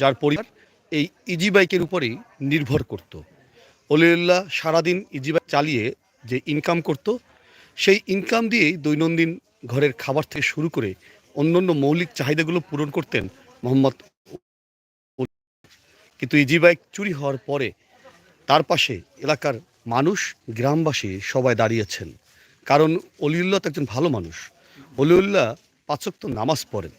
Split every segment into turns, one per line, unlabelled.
যার পরিবার এই ইজি বাইকের উপরেই নির্ভর করত। অলিউল্লাহ সারাদিন ইজি বাইক চালিয়ে যে ইনকাম করত, সেই ইনকাম দিয়েই দৈনন্দিন ঘরের খাবার থেকে শুরু করে অন্যান্য মৌলিক চাহিদাগুলো পূরণ করতেন মোহাম্মদ কিন্তু ইজি বাইক চুরি হওয়ার পরে তার পাশে এলাকার মানুষ, গ্রামবাসী সবাই দাঁড়িয়েছেন। কারণ অলিউল্লাহ তো একজন ভালো মানুষ। অলিউল্লাহ পাঁচক্ত নামাজ পড়েন।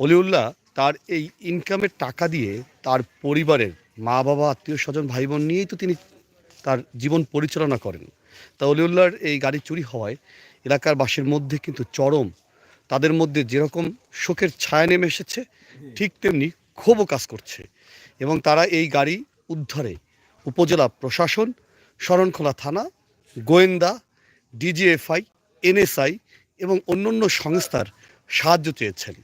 অলিউল্লাহ তার এই ইনকামের টাকা দিয়ে তার পরিবারের মা বাবা, আত্মীয় স্বজন ভাই বোন নিয়েই তো তিনি তার জীবন পরিচালনা করেন। তা অলিউল্লাহর এই গাড়ি চুরি হওয়ায় এলাকার বাসীর মধ্যে কিন্তু চরম, তাদের মধ্যে যেরকম শোকের ছায়া নেমে এসেছে, ঠিক তেমনি ক্ষোভও কাজ করছে এবং তারা এই গাড়ি উদ্ধারে উপজেলা প্রশাসন, শরণখোলা থানা, গোয়েন্দা, ডিজিএফআই, এনএসআই এবং অন্যান্য সংস্থার সাহায্য চেয়েছেন।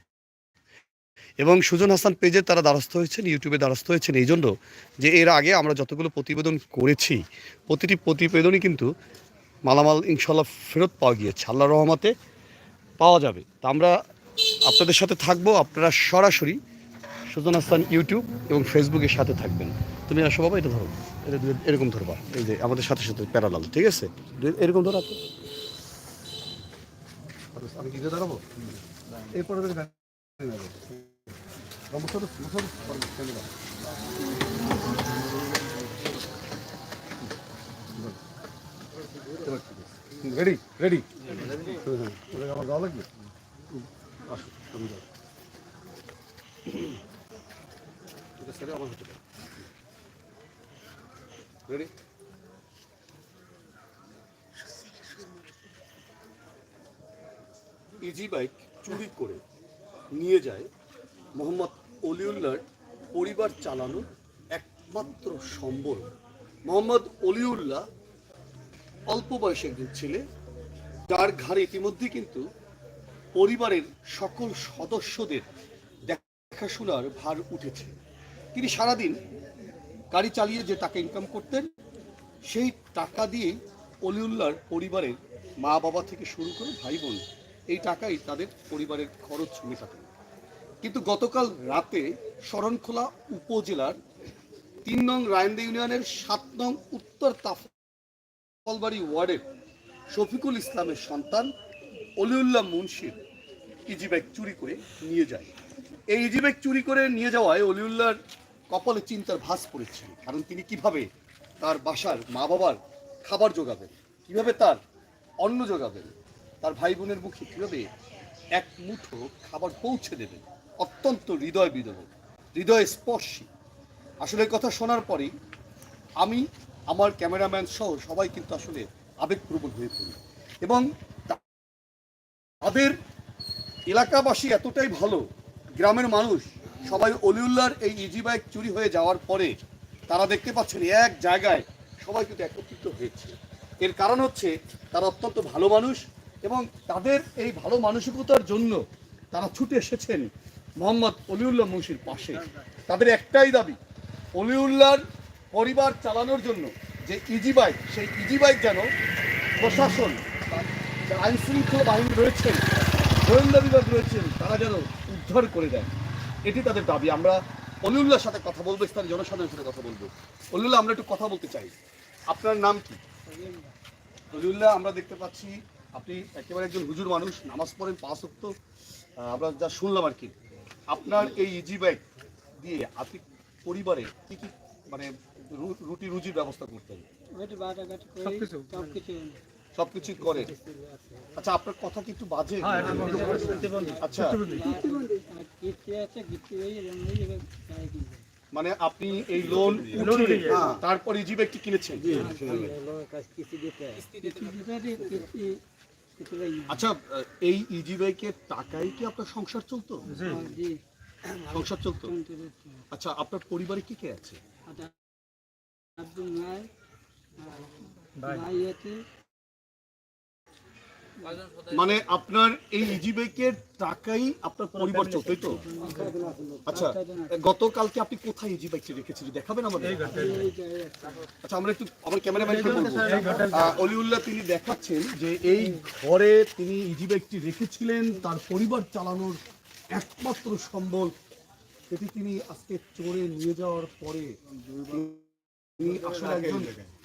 এবং সুজন হাসান পেজে তারা দ্বারস্থ হয়েছেন, ইউটিউবে দ্বারস্থ হয়েছেন। এই জন্য যে এর আগে আমরা যতগুলো প্রতিবেদন করেছি, প্রতিটি প্রতিবেদনই কিন্তু মালামাল ইনশাল্লাহ ফেরত পাওয়া গিয়েছে। আল্লাহ রহমাতে পাওয়া যাবে। তা আমরা আপনাদের সাথে থাকব, আপনারা সরাসরি সুজন হাসান ইউটিউব এবং ফেসবুকের সাথে থাকবেন। তুমি আসো বাবা, এটা ধরো। এরকম ধরবা এই যে আমাদের সাথে সাথে প্যারালাল ঠিক আছে? এরকম ধরো আপনি। আমি দিতে দাঁড়াবো? এরপরে রেডি রেডি। আমার যাওয়া লাগবে হুম, আসো তুমি এটা ছেড়ে আমার। রেডি ইজি বাইক চুরি করে নিয়ে যায় মোহাম্মদ অলিউল্লাহর পরিবার চালানোর একমাত্র সম্বল মোহাম্মদ অলিউল্লাহ অল্প বয়সী একজন ছেলে। যার ঘাড়ে ইতিমধ্যে কিন্তু পরিবারের সকল সদস্যদের দেখাশোনার ভার উঠেছে। তিনি সারাদিন গাড়ি চালিয়ে যে টাকা ইনকাম করতেন, সেই টাকা দিয়েই অলিউল্লাহর পরিবারের মা বাবা থেকে শুরু করে ভাই বোন এই টাকাই তাদের পরিবারের খরচ মেটাতেন। কিন্তু গতকাল রাতে শরণখোলা উপজেলার তিন নং রায়ন্দা ইউনিয়নের সাত নং উত্তর তাফলবাড়ি ওয়ার্ডের শফিকুল ইসলামের সন্তান অলিউল্লাহ মুন্সির ইজি ব্যাগ চুরি করে নিয়ে যায়। এই ইজি ব্যাগ চুরি করে নিয়ে যাওয়ায় অলিউল্লাহর কপালে চিন্তার ভাস পড়েছে। কারণ তিনি কীভাবে তার বাসার মা বাবার খাবার যোগাবেন কীভাবে তার অন্ন যোগাবেন তার ভাই বোনের মুখে কীভাবে এক মুঠো খাবার পৌঁছে দেবেন অত্যন্ত হৃদয় বিদরক হৃদয় স্পর্শী। আসলে কথা শোনার পরেই আমি, আমার ক্যামেরাম্যান সহ সবাই কিন্তু আসলে আবেগপ্রবণ হয়ে পড়ি। এবং তাদের এলাকাবাসী এতটাই ভালো, গ্রামের মানুষ, সবাই অলিউল্লাহর এই ইজি বাইক চুরি হয়ে যাওয়ার পরে তারা দেখতে পাচ্ছেন এক জায়গায় সবাই কিন্তু একত্রিত হয়েছে। এর কারণ হচ্ছে তারা অত্যন্ত ভালো মানুষ এবং তাদের এই ভালো মানসিকতার জন্য তারা ছুটে এসেছেন মোহাম্মদ অলিউল্লাহ মুন্সির পাশে। তাদের একটাই দাবি, অলিউল্লাহর পরিবার চালানোর জন্য যে ইজি বাইক সেই ইজি বাইক যেন প্রশাসন আইন শৃঙ্খলা বাহিনী রয়েছেন, গোয়েন্দা বিভাগ রয়েছেন, তারা যেন উদ্ধার করে দেন এটি তাদের দাবি। আমরা অলিউল্লাহর সাথে কথা বলব, স্থানীয় জনসাধারণের সাথে কথা বলব। অলিউল্লাহ, আমরা একটু কথা বলতে চাই। আপনার নাম কি? অলিউল্লাহ, আমরা দেখতে পাচ্ছি আপনি একেবারে একজন হুজুর মানুষ, নামাজ পড়েন পাঁচ অক্ত আমরা যা শুনলাম আর কি আপনার এই ইজি বাইক দিয়ে আপনি পরিবারে কি কি মানে রুটি রুজির ব্যবস্থা
করতে হবে?
সবকিছু।
করে। আচ্ছা আপনার কথা কি একটু বাজে? আচ্ছা।
হয়ে কিনবে।
মানে আপনি এই লোন উঠিয়ে তারপর ইজি বাইকটি কিনেছেন? আচ্ছা এই ইজি বাইকের টাকাই কি আপনার সংসার চলতো?
জি।
সংসার চলতো?
হয়।
আচ্ছা আপনার পরিবারে কি কে আছে?
আব্দুল নাই ভাই আছে
মানে আপনার এই ইজি বাইকের টাকাই আপনার পরিবার চলতো তাই তো? আচ্ছা গতকালকে আপনি কোথায় ইজি বাইকটি রেখেছিলেন দেখাবেন আমাদের। আচ্ছা আমরা একটু আমার ক্যামেরাম্যানকে বলব। অলিউল্লাহ তিনি দেখাচ্ছেন যে এই ঘরে তিনি ইজি বাইকটি রেখেছিলেন তার পরিবার চালানোর একমাত্র সম্বল। এটি তিনি আজকে চোরে নিয়ে যাওয়ার পরে তিনি আসলে একজন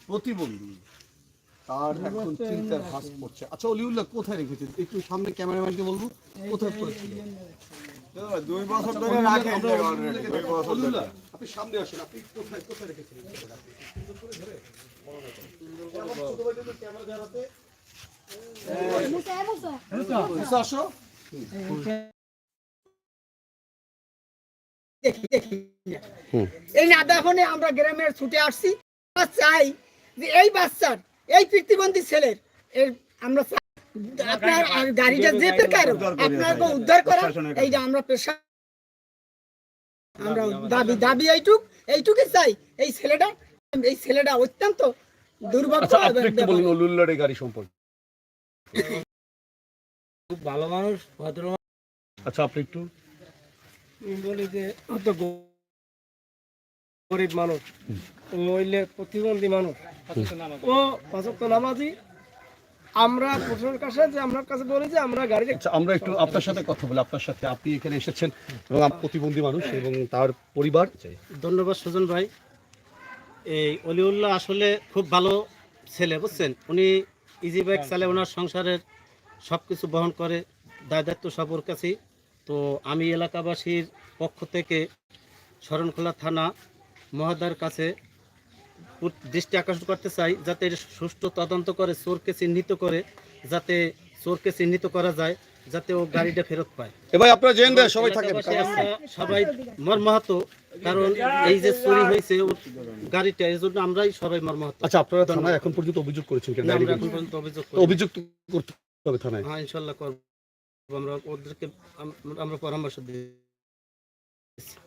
প্রতিবন্ধী। তার এখন চিন্তার ভাস পড়ছে আচ্ছা অলিউল্লাহ কোথায় রেখেছেন একটু সামনে ক্যামেরাম্যানকে বলব। কোথায় পড়েছিল?
দুই বছর ধরে রাখে দুই বছর ধরে।
আপনি সামনে আসেন আপনি কোথায় কোথায় রেখেছেন এই ছেলেটাকে? সুন্দর করে ধরে? আমার ক্যামেরা আসো।
এই গ্রামের ছুটে আসছি। চাই যে এই বাচ্চার এই প্রতিবন্ধী ছেলের। এর আমরা আপনার গাড়িটা যেতে কারও আপনাকে উদ্ধার করা এই যে আমরা পেশা আমরা দাবি দাবি এইটুক এইটুকুই চাই। এই ছেলেটা এই ছেলেটা অত্যন্ত দুর্ভাগ্য
আচ্ছা আপনি একটু বলুন অলিউল্লাহর এই গাড়ি সম্পর্কে।
খুব ভালো মানুষ ভদ্র
আচ্ছা আপনি একটু।
আমি বলি যে গরিব মানুষ। নইলে প্রতিবন্ধী মানুষ। ও পাঁচক নামাজি আমরা প্রশাসনের কাছে যে আমরা কাছে বলি যে আমরা গাড়ি
আচ্ছা আমরা একটু আপনার সাথে কথা বলি আপনার সাথে আপনি এখানে এসেছেন এবং প্রতিবন্ধী মানুষ এবং তার পরিবার।
ধন্যবাদ সুজন ভাই। এই অলিউল্লাহ আসলে খুব ভালো ছেলে বুঝছেন? উনি ইজি বাইক চালে ওনার সংসারের সব কিছু বহন করে দায় দায়িত্ব সব ওর কাছেই। তো আমি এলাকাবাসীর পক্ষ থেকে শরণখোলা থানা মহাদার কাছে দৃষ্টি আকর্ষণ করতে চাই যাতে এর সুষ্ঠু তদন্ত করে চোরকে চিহ্নিত করে যাতে চোরকে চিহ্নিত করা যায় যাতে ও গাড়িটা ফেরত পায়।
এবার আপনারা জেন দেন সবাই থাকেন।
সবাই মর্মাহত কারণ এই যে চুরি হয়েছে গাড়িটা এই জন্য আমরাই সবাই মর্মাহত।
আচ্ছা আপনারা থানায় এখন পর্যন্ত অভিযোগ করেছেন কেন?
আমরা এখন পর্যন্ত অভিযোগ
অভিযোগ করতে হবে থানায়।
হ্যাঁ ইনশাল্লাহ করব। আমরা ওদেরকে আমরা পরামর্শ দিই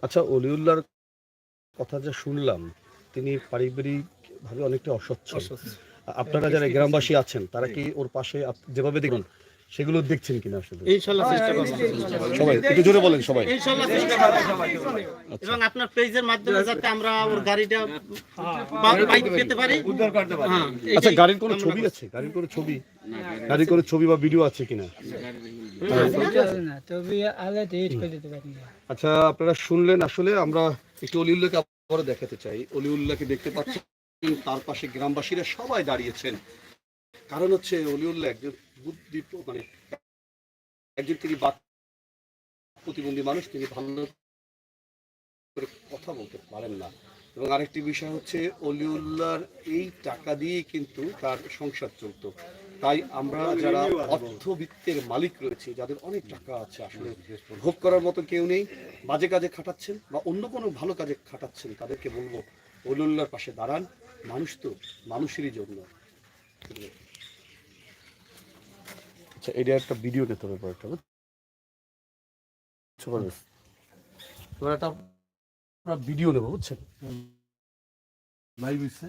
আচ্ছা অলিউল্লাহর কথা যা শুনলাম তিনি পারিবারিক ভাবে অনেকটা অসচ্ছল আপনারা যারা গ্রামবাসী আছেন তারা কি ওর পাশে যেভাবে দেখুন সেগুলো দেখছেন কিনা আসলে?
ইনশাল্লাহ চেষ্টা করব।
সবাই একটু জোরে বলেন সবাই।
ইনশাল্লাহ চেষ্টা করব। এবং আপনার পেজের মাধ্যমে যাতে আমরা ওর গাড়িটা বা- বাইক পেতে পারি। উদ্ধার করতে পারি। হ্যাঁ
আচ্ছা গাড়ির কোনো ছবি আছে? গাড়ির কোনো ছবি? গাড়ির কোনো ছবি বা ভিডিও আছে কিনা?
না তবে আলে ডেট করে দিতে পারি
আচ্ছা আপনারা শুনলেন আসলে আমরা একটু অলিউল্লাহকে আবারও দেখাতে চাই। অলিউল্লাহকে দেখতে পাচ্ছেন তার পাশে গ্রামবাসীরা সবাই দাঁড়িয়েছেন। কারণ হচ্ছে অলিউল্লাহ একজন বুদ্ধি মানে একজন তিনি বাক প্রতিবন্ধী মানুষ, তিনি ভালো করে কথা বলতে পারেন না। এবং আরেকটি বিষয় হচ্ছে, অলিউল্লাহর এই টাকা দিয়েই কিন্তু তার সংসার চলতো। তাই আমরা যারা অর্থবিত্তের মালিক রয়েছে যাদের অনেক টাকা আছে আসলে ভোগ করার মতো কেউ নেই বাজে কাজে খাটাচ্ছেন বা অন্য কোনো ভালো কাজে খাটাচ্ছেন তাদেরকে বলব অলিউল্লাহর পাশে দাঁড়ান মানুষ তো মানুষেরই জন্য। আচ্ছা এটা একটা ভিডিও নিতে হবে পরে একটা বুঝছ একটা ভিডিও নেব বুঝছেন? লাইভ হচ্ছে